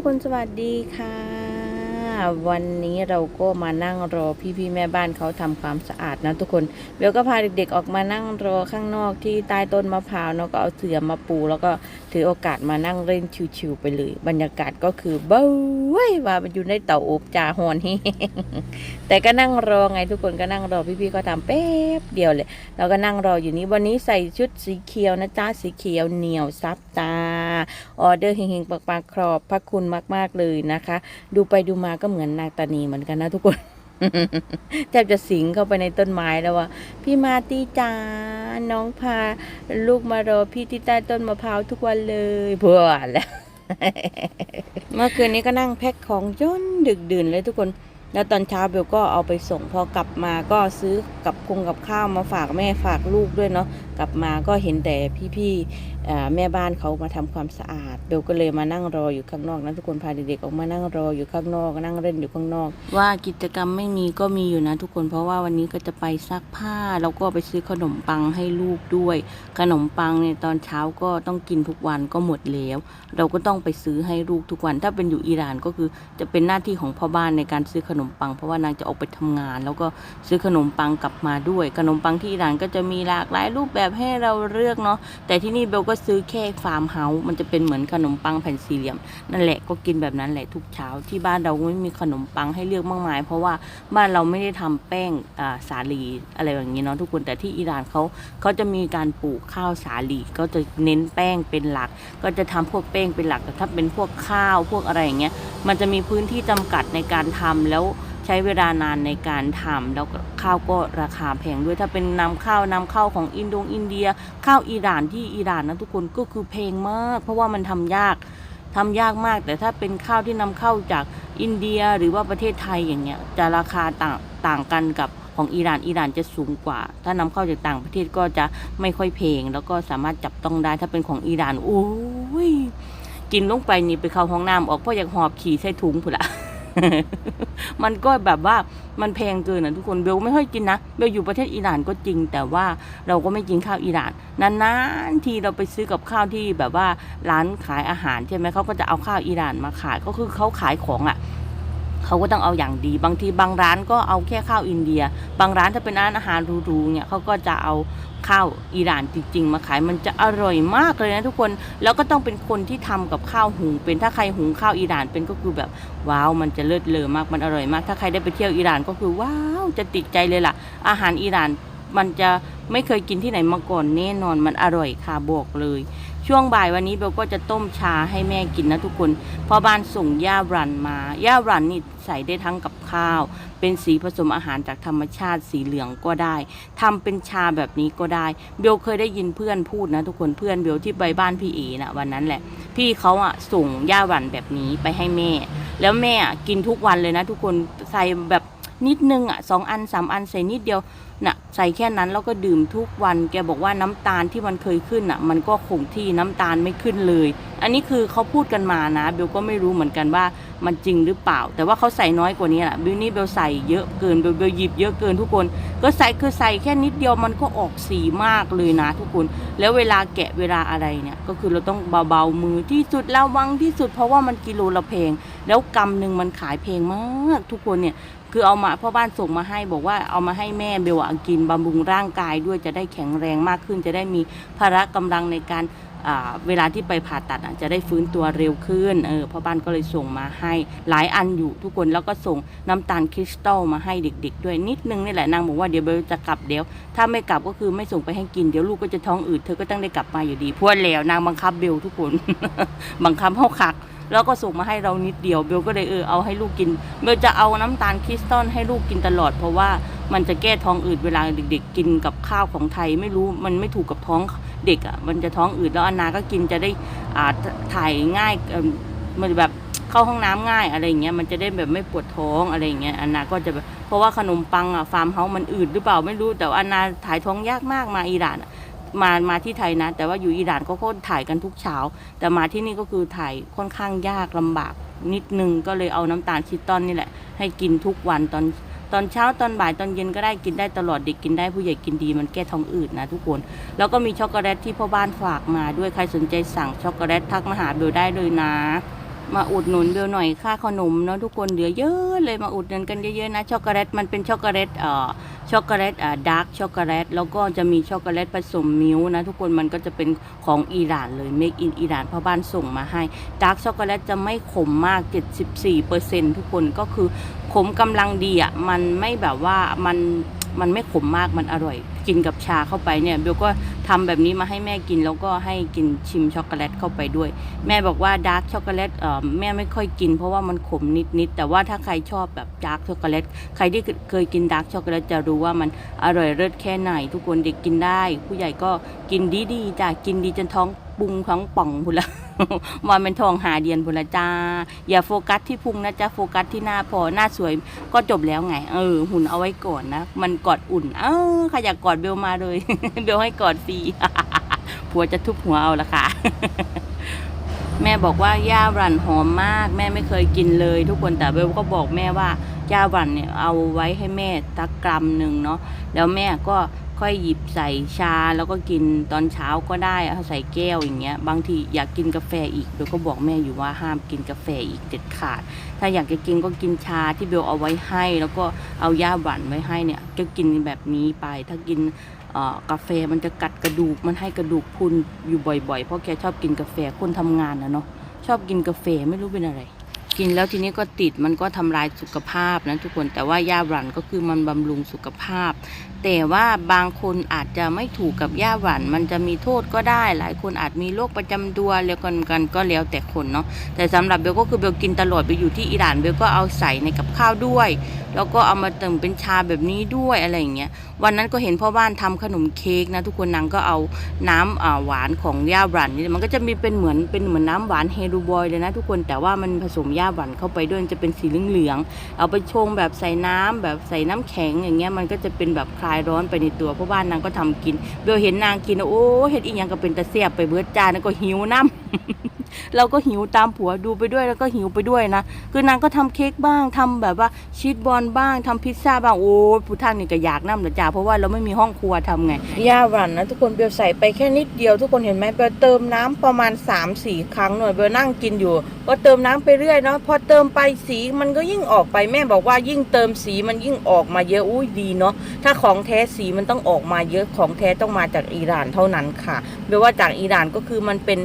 ทุกคนสวัสดีค่ะ วันนี้เราก็มานั่งรอพี่ๆแม่บ้านเขาทำความสะอาดนะทุกคนเบลก็พาเด็กๆออกมานั่งรอข้างนอกที่ใต้ต้นมะพร้าวเนาะก็เอาเสื่อมาปู แล้วก็ถือโอกาสมานั่งเล่นชิวๆไปเลย บรรยากาศก็คือเบ้ยว่ามันอยู่ในเต่าอบจ่าฮอนแต่ก็นั่งรอไงทุกคนก็นั่งรอพี่ๆเขาทำแป๊บเดียวเลยเราก็นั่งรออยู่นี้วันนี้ใส่ชุดสีเขียวนะจ๊ะสีเขียวเหนียวซับตาออเดอร์เฮงๆปังๆครอบพระคุณมากๆเลยนะคะ ดูไปดูมาก็เหมือนนางตานีเหมือนกันนะทุกคนแทบจะสิงเข้าไปในต้นไม้แล้วว่าพี่มาตีจ้าน้องพาลูกมารอพี่ที่ใต้ต้นมะพร้าวทุกวันเลยเพื่อแล้วเมื่อคืนนี้ก็นั่งแพ็คของจนดึกดื่นเลยทุกคน แล้วตอนเช้าเบลก็เอาไปส่งพอกลับมาก็ซื้อกับคงกับข้าวมาฝากแม่ฝากลูกด้วยเนาะกลับมาก็เห็นแต่พี่ๆแม่บ้านเขามาทำความสะอาดเบลก็เลยมานั่งรออยู่ข้างนอกนะทุกคนพาเด็กๆออกมานั่งรออยู่ข้างนอกนั่งเล่นอยู่ข้างนอก ว่ากิจกรรมไม่มีก็มีอยู่นะ ทุกคนเพราะว่าวันนี้ก็จะไปซักผ้าแล้วก็ไปซื้อขนมปังให้ลูกด้วย ขนมปังเนี่ยตอนเช้าก็ต้องกินทุกวันก็หมดแล้ว เราก็ต้องไปซื้อให้ลูกทุกวัน ถ้าเป็นอยู่อิหร่านก็คือจะเป็นหน้าที่ของพ่อบ้านในการซื้อขนมปัง เพราะว่านางจะออกไปทำงาน แล้วก็ซื้อขนมปังกลับมาด้วย ขนมปังที่อิหร่านก็จะมีหลากหลายรูปแบบให้เราเลือกเนาะแต่ที่นี่เบลก็ซื้อแค่ฟาร์มเฮาส์มันจะเป็นเหมือนขนมปังแผ่นสี่เหลี่ยม นั่นแหละก็กินแบบนั้นแหละทุกเช้าที่บ้านเราไม่มีขนมปังให้เลือกมากมาย เพราะว่าบ้านเราไม่ได้ทำแป้งสาลีอะไรอย่างนี้เนาะทุกคนแต่ที่อิหร่านเขาเขาจะมีการปลูกข้าวสาลีก็จะเน้นแป้งเป็นหลัก ก็จะทำพวกแป้งเป็นหลักแต่ถ้าเป็นพวกข้าวพวกอะไรอย่างเงี้ยมันจะมีพื้นที่จำกัดในการทำแล้ว ใช้เวลานานในการทำแล้วข้าวก็ราคาแพงด้วยถ้าเป็นนำข้าวนำเข้าของอินโดงอินเดีย ข้าวอิหร่านที่อิหร่านนะทุกคนก็คือแพงมาก เพราะว่ามันทำยากทำยากมาก แต่ถ้าเป็นข้าวที่นำเข้าจากอินเดียหรือว่าประเทศไทยอย่างเงี้ยจะราคาต่างต่างกันกับของอิหร่านอิหร่านจะสูงกว่า ถ้านำเข้าจากต่างประเทศก็จะไม่ค่อยแพงแล้วก็สามารถจับต้องได้ถ้าเป็นของอิหร่านโอ้ยกินลงไปนี่ไปเข้าห้องน้ำออกเพราะอยากหอบขี่ใส่ถุงพุ่นละ มันก็แบบว่ามันแพงเกินนะทุกคนเบลไม่ค่อยกินนะเบลอยู่ประเทศอิหร่านก็จริง แต่ว่าเราก็ไม่กินข้าวอิหร่านนานๆทีเราไปซื้อกับข้าวที่แบบว่าร้านขายอาหารใช่ไหมเขาก็จะเอาข้าวอิหร่านมาขายก็คือเขาขายของอะ่ะ เขาก็ต้องเอาอย่างดี บางทีบางร้านก็เอาแค่ข้าวอินเดีย บางร้านถ้าเป็นร้านอาหารหรูๆเนี่ยเขาก็จะเอาข้าวอิหร่านจริง ๆ มาขายมันจะอร่อยมากเลยนะทุกคนแล้วก็ต้องเป็นคนที่ทำกับข้าวหุงเป็นถ้าใครหุงข้าวอิหร่านเป็นก็คือแบบว้าวมันจะเลิศเลอมากมันอร่อยมากถ้าใครได้ไปเที่ยวอิหร่านก็คือว้าวจะติดใจเลยล่ะ อาหารอิหร่านมันจะไม่เคยกินที่ไหนมาก่อนแน่นอนมันอร่อยค่ะบอกเลย ช่วงบ่ายวันนี้เบลก็จะต้มชาให้แม่กินนะทุกคนพอบ้านส่งย่ารันมาย่ารันนี่ใส่ได้ทั้งกับข้าว เป็นสีผสมอาหารจากธรรมชาติสีเหลืองก็ได้ทำเป็นชาแบบนี้ก็ได้ เบลเคยได้ยินเพื่อนพูดนะทุกคนเพื่อนเบลที่ไปบ้านพี่เอนะวันนั้นแหละ พี่เขาอะส่งย่ารันแบบนี้ไปให้แม่ แล้วแม่กินทุกวันเลยนะทุกคนใส่แบบ นิดนึงอะสองอันสามอันใส่นิดเดียวน่ะใส่แค่นั้นแล้วก็ดื่มทุกวัน แกบอกว่าน้ำตาลที่มันเคยขึ้นอะ มันก็คงที่น้ำตาลไม่ขึ้นเลย อันนี้คือเขาพูดกันมานะเบลก็ไม่รู้เหมือนกันว่ามันจริงหรือเปล่า แต่ว่าเขาใส่น้อยกว่านี้แหละเบลนี่เบลใส่เยอะเกินเบลเบลหยิบเยอะเกินทุกคน ก็ใส่คือใส่แค่นิดเดียวมันก็ออกสีมากเลยนะ ทุกคน แล้วเวลาแกะเวลาอะไรเนี่ย ก็คือเราต้องเบาๆมือที่สุดระวังที่สุด เพราะว่ามันกิโลละแพงแล้วกำหนึ่งมันขายแพงมาก ทุกคนเนี่ย คือเอามาพ่อบ้านส่งมาให้บอกว่าเอามาให้แม่เบลอะกินบำรุงร่างกายด้วยจะได้แข็งแรงมากขึ้น จะได้มีพละกำลังในการเวลาที่ไปผ่าตัดจะได้ฟื้นตัวเร็วขึ้นเออพ่อบ้านก็เลยส่งมาให้หลายอันอยู่ทุกคนแล้วก็ส่งน้ำตาลคริสตัลมาให้เด็ก ๆ ด้วยนิดนึงนี่แหละนางบอกว่าเดี๋ยวเบลจะกลับเดี๋ยว ถ้าไม่กลับก็คือไม่ส่งไปให้กินเดี๋ยวลูกก็จะท้องอืดเธอก็ต้องได้กลับมาอยู่ดีพวดแล้วนางบังคับเบลทุกคน บังคับเข้าคัก แล้วก็ส่งมาให้เรานิดเดียวเบลก็เลยเออเอาให้ลูกกินเบลจะเอาน้ำตาลคริสตัลให้ลูกกินตลอด เพราะว่ามันจะแก้ท้องอืดเวลาเด็ก ๆ กินกับข้าวของไทย ไม่รู้มันไม่ถูกกับท้องเด็กอะมันจะท้องอืดแล้วอนนาก็กินจะได้อ่าถ่ายง่ายมันแบบเข้าห้องน้ำง่ายอะไรอย่างเงี้ยมันจะได้แบบไม่ปวดท้องอะไรอย่างเงี้ยอนนาก็จะแบบเพราะว่าขนมปังอะฟาร์มเฮาส์มันอืดหรือเปล่าไม่รู้แต่ว่าอนนาถ่ายท้องยากมากมาอิหร่านอะ มามาที่ไทยนะ แต่ว่าอยู่อิหร่านก็ก็ถ่ายกันทุกเช้า แต่มาที่นี่ก็คือถ่ายค่อนข้างยากลำบากนิดนึงก็เลยเอาน้ำตาลคิตตอนนี่แหละ ให้กินทุกวันตอนตอนเช้าตอนบ่ายตอนเย็นก็ได้กินได้ตลอดเด็กกินได้ผู้ใหญ่กินดีมันแก้ท้องอืดนะทุกคน แล้วก็มีช็อกโกแลตที่พ่อบ้านฝากมาด้วยใครสนใจสั่งช็อกโกแลตทักมาหาเบลได้เลยนะ มาอุดหนุนเบลหน่อยค่าขนมเนาะทุกคนเหลือเยอะเลยมาอุดหนุนกันเยอะๆนะช็อกโกแลตมันเป็นช็อกโกแลตเอ่อช็อกโกแลตอ่าดาร์กช็อกโกแลตแล้วก็จะมีช็อกโกแลตผสมมิลค์นะทุกคนมันก็จะเป็นของอิหร่านเลยเมกอินอิหร่านพ่อบ้านส่งมาให้ดาร์กช็อกโกแลตจะไม่ขมมาก 74%ทุกคนก็คือขมกำลังดีอะมันไม่แบบว่ามัน มันไม่ขมมากมันอร่อย กินกับชาเข้าไปเนี่ยเบลก็ทำแบบนี้มาให้แม่กินแล้วก็ให้กินชิมช็อกโกแลตเข้าไปด้วย แม่บอกว่าดาร์กช็อกโกแลตอ่อแม่ไม่ค่อยกินเพราะว่ามันขมนิดๆแต่ว่าถ้าใครชอบแบบดาร์กช็อกโกแลตใครที่เคยกินดาร์กช็อกโกแลตจะรู้ว่ามันอร่อยเลิศแค่ไหน ทุกคนเด็กกินได้ ผู้ใหญ่ก็กินดีๆจ้ะกินดีจนท้อง ปุงท้องป่องพุ่นละว่าเป็นทองหาเดียนพุ่นละจ้า อย่าโฟกัสที่พุงนะจ๊ะโฟกัสที่หน้าพอหน้าสวยก็จบแล้วไง เออ หุ่นเอาไว้ก่อนนะ มันกอดอุ่น เออใครอยากกอดเบลมาเลยเบลให้กอดฟรีผัวจะทุบหัวเอาละค่ะแม่บอกว่าย่าหรั่นหอมมาก แม่ไม่เคยกินเลย ทุกคนแต่เบลก็บอกแม่ว่าย่าหรั่นเนี่ยเอาไว้ให้แม่ตักกรัมหนึ่งเนาะแล้วแม่ก็ ค่อยหยิบใส่ชาแล้วก็กินตอนเช้าก็ได้เอาใส่แก้วอย่างเงี้ยบางทีอยากกินกาแฟอีกเบลก็บอกแม่อยู่ว่าห้ามกินกาแฟอีกเด็ดขาด ถ้าอยากจะกินก็กินชาที่เบลเอาไว้ให้ แล้วก็เอาย่าหวานไว้ให้เนี่ยก็กินแบบนี้ไป ถ้ากินกาแฟมันจะกัดกระดูกมันให้กระดูกพุนอยู่บ่อยๆ เพราะแกชอบกินกาแฟคนทำงานนะเนาะชอบกินกาแฟไม่รู้เป็นอะไร กินแล้วทีนี้ก็ติดมันก็ทำลายสุขภาพนะทุกคนแต่ว่าย่าหวานก็คือมันบำรุงสุขภาพ แต่ว่าบางคนอาจจะไม่ถูกกับย่าหวานมันจะมีโทษก็ได้ หลายคนอาจมีโรคประจำตัวแล้วกันกันก็แล้วแต่คนเนาะแต่สำหรับเบลก็คือเบลกินตลอดไปอยู่ที่อิหร่านเบลก็เอาใส่ในกับข้าวด้วย แล้วก็เอามาเติมเป็นชาแบบนี้ด้วยอะไรอย่างเงี้ยวันนั้นก็เห็นพ่อบ้านทำขนมเค้กนะทุกคนนางก็เอาน้ำอ่าหวานของย่าหวานนี่มันก็จะมีเป็นเหมือนเป็นเหมือนน้ำหวานเฮรูบอยเลยนะทุกคนแต่ว่ามันผสมย่าหวานเข้าไปด้วยจะเป็นสีเหลืองๆเอาไปชงแบบใส่น้ำแบบใส่น้ำแข็งอย่างเงี้ยมันก็จะเป็นแบบคลายร้อนไปในตัวเพราะบ้านนางก็ทำกินเบลเห็นนางกินโอ้เห็ดอีหยังก็เป็นตะเสียบไปเบิดจานแล้วก็หิวน้ำ เราก็หิวตามผัวดูไปด้วยแล้วก็หิวไปด้วยนะ คือนางก็ทำเค้กบ้างทำแบบว่าชีสบอลบ้างทำพิซซ่าบ้างโอ้ผู้ท่านนี่ก็อยากน้ำละจ้าเพราะว่าเราไม่มีห้องครัวทำไงย่าหวันนะทุกคนเบลใส่ไปแค่นิดเดียวทุกคนเห็นไหมเบลเติมน้ำประมาณ3-4ครั้งหน่อยเบลนั่งกินอยู่ก็เติมน้ำไปเรื่อยเนาะพอเติมไปสีมันก็ยิ่งออกไปแม่บอกว่ายิ่งเติมสีมันยิ่งออกมาเยอะอุ้ยดีเนาะถ้าของแท้สีมันต้องออกมาเยอะของแท้ต้องมาจากอิหร่านเท่านั้นค่ะเบลว่าจากอิหร่านก็คือมันเป็น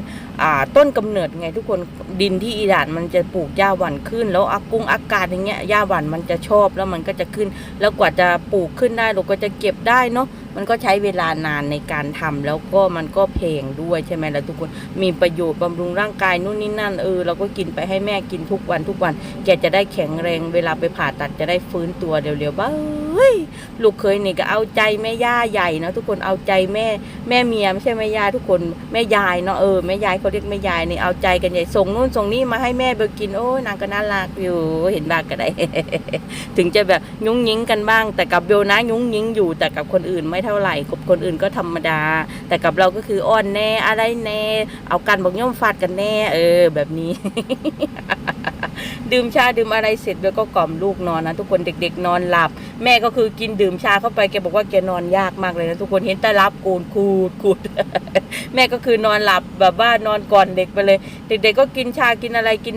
ต้นกำเนิดไงทุกคนดินที่อิหร่านมันจะปลูกหญ้าหวานขึ้น แล้วอากุงอากาศอย่างเงี้ยหญ้าหวานมันจะชอบแล้วมันก็จะขึ้น แล้วกว่าจะปลูกขึ้นได้เราก็จะเก็บได้เนาะ มันก็ใช้เวลานานในการทำแล้วก็มันก็แพงด้วยใช่ไหมล่ะทุกคนมีประโยชน์บำรุงร่างกายนู่นนี่นั่นเออเราก็กินไปให้แม่กินทุกวันทุกวัน แกจะได้แข็งแรงเวลาไปผ่าตัดจะได้ฟื้นตัวเร็วๆบ้าเฮ้ยลูกเคยนี่ก็เอาใจแม่ย่าใหญ่นะทุกคนเอาใจแม่แม่เมียไม่ใช่แม่ยายทุกคนแม่ยายเนาะเออแม่ยายเขาเรียกแม่ยายนี่เอาใจกันใหญ่ส่งนู่นส่งนี่มาให้แม่เบลกินโอ้ยนางก็น่ารักอยู่เห็นบ้างก็ได้ ถึงจะแบบยุ้งยิงกันบ้าง แต่กับเบลนะยุ้งยิงอยู่แต่กับคนอื่นไม่เท่าไหร่กับคนอื่นก็ธรรมดา แต่กับเราก็คืออ้อนแน่อะไรแน่ เอากันบอกย่อมฟาดกันแน่ เออ แบบนี้ ดื่มชาดื่มอะไรเสร็จแล้วก็กล่อมลูกนอนนะทุกคนเด็ก ๆ นอนหลับ แม่ก็คือกินดื่มชาเข้าไปแกบอกว่าแกนอนยากมากเลยนะทุกคนเห็นแต่รับกูนคูดคูดแม่ก็คือนอนหลับแบบว่านอนก่อนเด็กไปเลย เด็ก ๆ ก็กินชากินอะไรกิน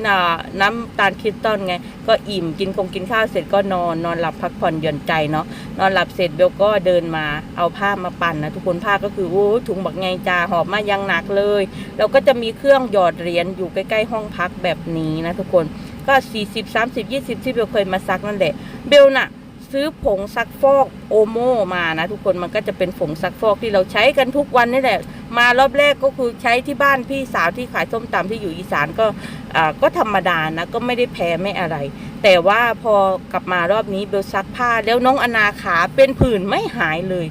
น้ำตาลคริสตัลไง ก็อิ่มกินคงกินข้าวเสร็จก็นอนนอนหลับพักผ่อนหย่อนใจเนาะนอนหลับเสร็จเบลก็เดินมาเอาผ้ามาปั่นนะทุกคนผ้าก็คือโอ้ถุงบักไงจาหอบมายังหนักเลย แล้วก็จะมีเครื่องหยอดเหรียญอยู่ใกล้ๆห้องพักแบบนี้นะทุกคน ก็ 40 30 20ที่เบลเคยมาซักนั่นแหละ เบลน่ะซื้อผงซักฟอกโอโมมานะทุกคนมันก็จะเป็นผงซักฟอกที่เราใช้กันทุกวันนี่แหละ มารอบแรกก็คือใช้ที่บ้านพี่สาวที่ขายส้มตำที่อยู่อีสานก็อ่าก็ธรรมดานะก็ไม่ได้แพ้ไม่อะไร แต่ว่าพอกลับมารอบนี้เบลซักผ้าแล้วน้องอนาขาเป็นผื่นไม่หายเลย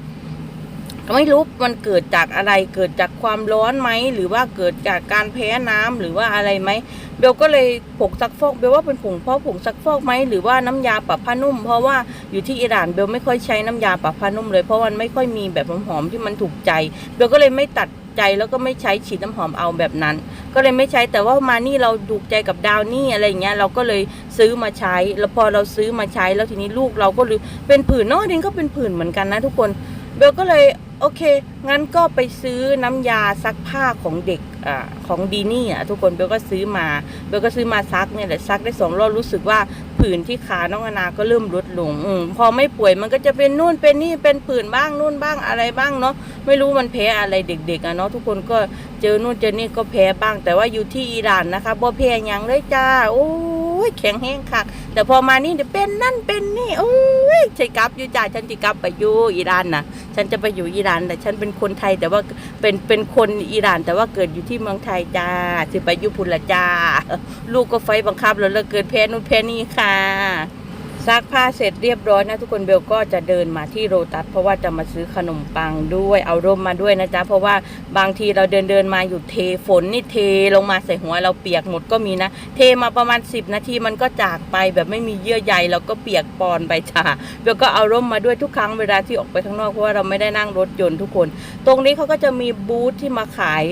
ไม่รู้มันเกิดจากอะไรเกิดจากความร้อนไหมหรือว่าเกิดจากการแพ้น้ำหรือว่าอะไรไหมเบลก็เลยผงซักฟอกเบลว่าเป็นผงเพราะผงซักฟอกไหมหรือว่าน้ำยาปรับผ้านุ่ม เพราะว่าอยู่ที่อิหร่านเบลไม่ค่อยใช้น้ำยาปรับผ้านุ่มเลยเพราะมันไม่ค่อยมีแบบหอมๆที่มันถูกใจเบลก็เลยไม่ตัดใจแล้วก็ไม่ใช้ฉีดน้ำหอมเอาแบบนั้น ก็เลยไม่ใช้แต่ว่ามานี่เราดูใจกับดาวนี่อะไรเงี้ยเราก็เลยซื้อมาใช้ แล้วพอเราซื้อมาใช้แล้วทีนี้ลูกเราก็เลยเป็นผื่นนอะดินก็เป็นผื่นเหมือนกันนะทุกคนเบลก็เลย โอเค งั้นก็ไปซื้อน้ำยาซักผ้าของเด็กอของดีนี่อะทุกคนเบลก็ซื้อมาเบลก็ซื้อมาซักเนี่ยแหละซักได้สองรอบรู้สึกว่าผื่นที่ขาน้องอนาก็เริ่มลดลงอพอไม่ป่วยมันก็จะเป็นนู่นเป็นนี่เป็นผื่นบ้างนู่นบ้างอะไรบ้างเนาะไม่รู้มันแพ้อะไรเด็กๆอะเนาะทุกคนก็เจอนู่นเจอนี่ก็แพ้บ้าง แต่ว่าอยู่ที่อิหร่านนะคะบ่แพ้ยังเลยจ้าโอ้ ยแข็งแห้งคักแต่พอมานี่เดี๋ยวเป็นนั่นเป็นนี่โอ้ยใช่กลับอยู่จ่าฉันจะกลับไปอยู่อิหร่านนะฉันจะไปอยู่อิหร่านแต่ฉันเป็นคนไทยแต่ว่าเป็นเป็นคนอิหร่าน แต่ว่าเกิดอยู่ที่เมืองไทยจ้าสิไปอยู่พุนละจ้า ลูกก็ไฟบังคับแล้วเลยเกิดแพ้นู่นแพ้นี่ค่ะ ซักผ้าเสร็จเรียบร้อยนะทุกคนเบลก็จะเดินมาที่โรตัสเพราะว่าจะมาซื้อขนมปังด้วยเอาร่มมาด้วยนะจ๊ะเพราะว่าบางทีเราเดินเดินมาอยู่เทฝนนี่เทลงมาใส่หัวเราเปียกหมดก็มีนะ เทมาประมาณ 10 นาทีมันก็จากไปแบบไม่มีเยื่อใยเราก็เปียกปอนไปจ้าเบลก็เอาร่มมาด้วยทุกครั้งเวลาที่ออกไปข้างนอกเพราะว่าเราไม่ได้นั่งรถยนต์ทุกคน ตรงนี้เขาก็จะมีบูธที่มาขาย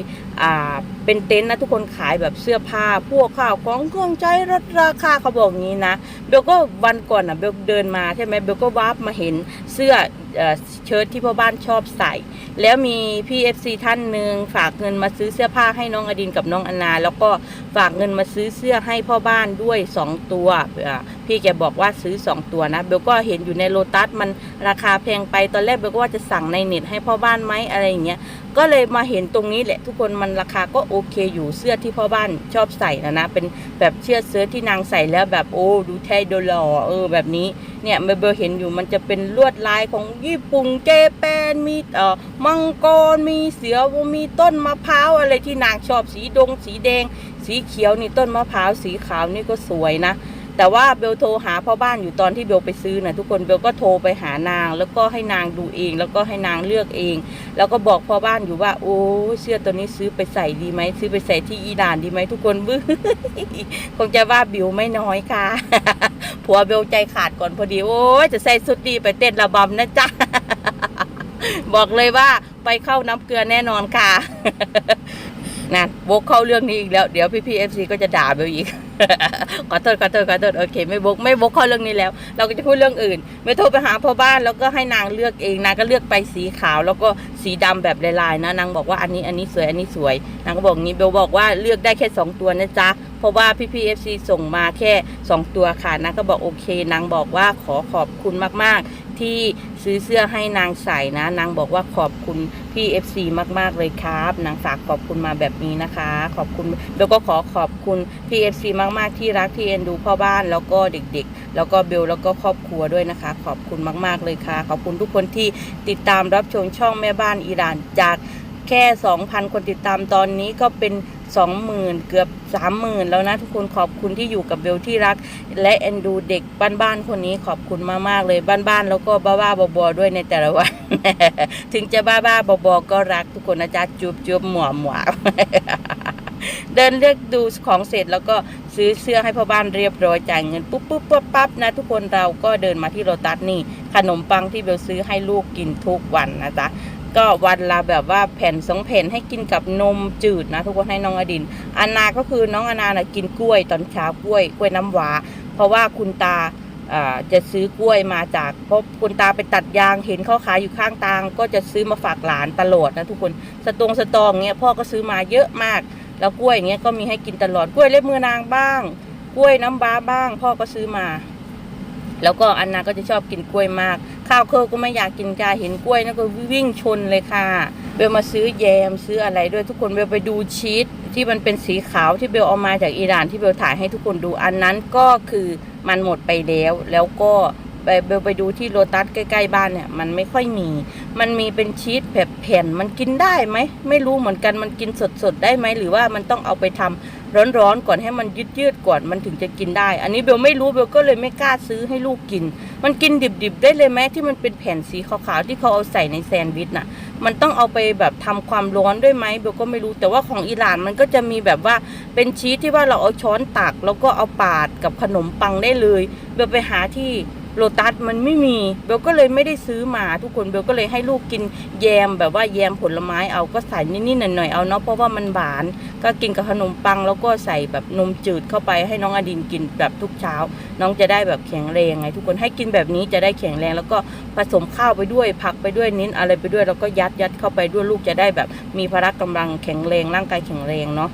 อ่าเป็นเต็นท์นะทุกคนขายแบบเสื้อผ้าพวกข้าวของเครื่องใช้ลดราคาเขาบอกงี้นะเบลก็วันก่อนอะเบลเดินมาใช่ไหมเบลก็วาบมาเห็น เสื้อเชิ้ตที่พ่อบ้านชอบใส่ แล้วมีพี่เอฟซีท่านหนึ่งฝากเงินมาซื้อเสื้อผ้าให้น้องอดินกับน้องอนา แล้วก็ฝากเงินมาซื้อเสื้อให้พ่อบ้านด้วย 2 ตัว พี่แกบอกว่าซื้อ 2 ตัวนะเบลก็เห็นอยู่ในโลตัสมันราคาแพงไปตอนแรกเบลก็ว่าจะสั่งในเน็ตให้พ่อบ้านไหมอะไรอย่างเงี้ยก็เลยมาเห็นตรงนี้แหละทุกคนมันราคาก็โอเคอยู่เสื้อที่พ่อบ้านชอบใส่นะนะเป็นแบบเชือเสื้อที่นางใส่แล้วแบบโอ้ดูเท่ดูหล่อเออแบบนี้เนี่ยเบลเห็นอยู่มันจะเป็นลวดลายของญี่ปุ่นเจแปนมีเอ่อมังกรมีเสือมีต้นมะพร้าวอะไรที่นางชอบสีดง สีแดง สีเขียวนี่ต้นมะพร้าวสีขาวนี่ก็สวยนะ แต่ว่าเบลโทรหาพ่อบ้านอยู่ตอนที่เบลไปซื้อนะทุกคนเบลก็โทรไปหานาง แล้วก็ให้นางดูเอง แล้วก็ให้นางเลือกเอง แล้วก็บอกพ่อบ้านอยู่ว่า โอ้เสื้อตัวนี้ซื้อไปใส่ดีไหมซื้อไปใส่ที่อีดานดีไหมทุกคนบื้อคงจะว่าบิวไม่น้อยค่ะ ผัวเบลใจขาดก่อนพอดีโอ้จะใส่สุดดีไปเต้นระบำนะจ๊ะบอกเลยว่าไปเข้าน้ำเกลือแน่นอนค่ะ นั่นวกเข้าเรื่องนี้อีกแล้ว เดี๋ยวพี่พีเอฟซีก็จะด่าเบลอีกขอโทษขอโทษขอโทษโอเคไม่บกไม่บกเข้าเรื่องนี้แล้ว เราก็จะพูดเรื่องอื่น ไม่โทรไปหาพ่อบ้านแล้วก็ให้นางเลือกเองนางก็เลือกไปสีขาว แล้วก็สีดำแบบลายๆนะนางบอกว่าอันนี้อันนี้สวยอันนี้สวยนางก็บอกงี้เบลบอกว่าเลือกได้แค่สองตัวนะจ๊ะเพราะว่าพี่พีเอฟซีส่งมาแค่สองตัวค่ะนางก็บอกโอเคนางบอกว่าขอขอบคุณมากๆ ที่ซื้อเสื้อให้นางใส่นะ นางบอกว่าขอบคุณพี่ FC มาก ๆ เลยครับ นางฝากขอบคุณมาแบบนี้นะคะ ขอบคุณแล้วก็ขอขอบคุณพี่ FC มาก ๆ ที่รักที่เอ็นดูพ่อบ้านแล้วก็เด็ก ๆ แล้วก็เบลแล้วก็ครอบครัวด้วยนะคะ ขอบคุณมาก ๆ เลยค่ะ ขอบคุณทุกคนที่ติดตามรับชมช่องแม่บ้านอิหร่านจากแค่ 2,000 คนติดตามตอนนี้ก็เป็น 20,000เกือบ30,000แล้วนะทุกคนขอบคุณที่อยู่กับเบลที่รัก และเอ็นดูเด็กบ้านๆคนนี้ขอบคุณมากๆเลยบ้านๆแล้วก็บ้าๆบอๆด้วยในแต่ละวัน ถึงจะบ้าๆบอๆก็รักทุกคนนะจ๊ะจุบจุบหมวหมวเดินเลือกดูของเสร็จแล้วก็ซื้อเสื้อให้พ่อบ้านเรียบร้อยจ่ายเงินปุ๊บปุ๊บปั๊บปั๊บนะทุกคนเราก็เดินมาที่โรตัสนี่ ขนมปังที่เบลซื้อให้ลูกกินทุกวันนะจ๊ะ ก็วันละแบบว่าแผ่นสองแผ่นให้กินกับนมจืดนะทุกคนให้น้องอดินอานาก็คือน้องอานานะกินกล้วยตอนเช้ากล้วยกล้วยน้ำหวาเพราะว่าคุณตาจะซื้อกล้วยมาจากเพราะคุณตาไปตัดยางเห็นเขาขายอยู่ข้างทาง ก็จะซื้อมาฝากหลานตลอดนะทุกคนสตงสตองเงี้ยพ่อก็ซื้อมาเยอะมาก แล้วกล้วยเงี้ยก็มีให้กินตลอดกล้วยเล็บมือนางบ้าง กล้วยน้ำว้าบ้าง พ่อก็ซื้อมา แล้วก็อันนาก็จะชอบกินกล้วยมาก ข้าวเคิร์ก็ไม่อยากกินจ้าเห็นกล้วยนั่นก็วิ่งชนเลยค่ะเบลมาซื้อแยมซื้ออะไรด้วยทุกคนเบลไปดูชีสที่มันเป็นสีขาวที่เบลเอามาจากอิหร่านที่เบลถ่ายให้ทุกคนดูอันนั้นก็คือมันหมดไปแล้ว แล้วก็ไปเบลไปดูที่โลตัสใกล้ๆบ้านเนี่ยมันไม่ค่อยมี มันมีเป็นชีสแบบแผ่นมันกินได้ไหมไม่รู้เหมือนกันมันกินสดๆได้ไหมหรือว่ามันต้องเอาไปทำ ร้อนๆก่อนให้มันยืดๆก่อนมันถึงจะกินได้ อันนี้เบลไม่รู้เบลก็เลยไม่กล้าซื้อให้ลูกกิน มันกินดิบๆได้เลยไหมที่มันเป็นแผ่นสีขาวๆที่เขาเอาใส่ในแซนด์วิชน่ะ มันต้องเอาไปแบบทำความร้อนด้วยไหมเบลก็ไม่รู้แต่ว่าของอิหร่านมันก็จะมีแบบว่าเป็นชีสที่ว่าเราเอาช้อนตัก แล้วก็เอาปาดกับขนมปังได้เลย เบลไปหาที่ โลตัสมันไม่มีเบลก็เลยไม่ได้ซื้อมาทุกคนเบลก็เลยให้ลูกกินแยมแบบว่าแยมผลไม้เอาก็ใส่นิดๆหน่อยๆเอาเนาะเพราะว่ามันหวาน ก็กินกับขนมปังแล้วก็ใส่แบบนมจืดเข้าไปให้น้องอดินกินแบบทุกเช้า น้องจะได้แบบแข็งแรงไง ทุกคนให้กินแบบนี้จะได้แข็งแรงแล้วก็ผสมข้าวไปด้วยผักไปด้วยนิ้นอะไรไปด้วยแล้วก็ยัดยัดเข้าไปด้วยลูกจะได้แบบมีพละกำลังแข็งแรงร่างกายแข็งแรงเนาะ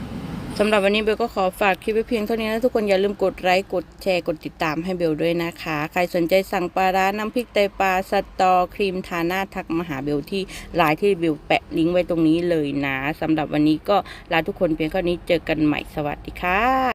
สำหรับวันนี้เบลก็ขอฝากคลิปไว้เพียงเท่านี้นะทุกคนอย่าลืมกดไลค์กดแชร์กดติดตามให้เบลด้วยนะคะ ใครสนใจสั่งปลาร้าน้ำพริกไตปลาสตอครีมทาหน้าทักมาหาเบลที่ไลน์ที่เบลแปะลิงก์ไว้ตรงนี้เลยนะสำหรับวันนี้ก็ลาทุกคนเพียงเท่านี้เจอกันใหม่สวัสดีค่ะ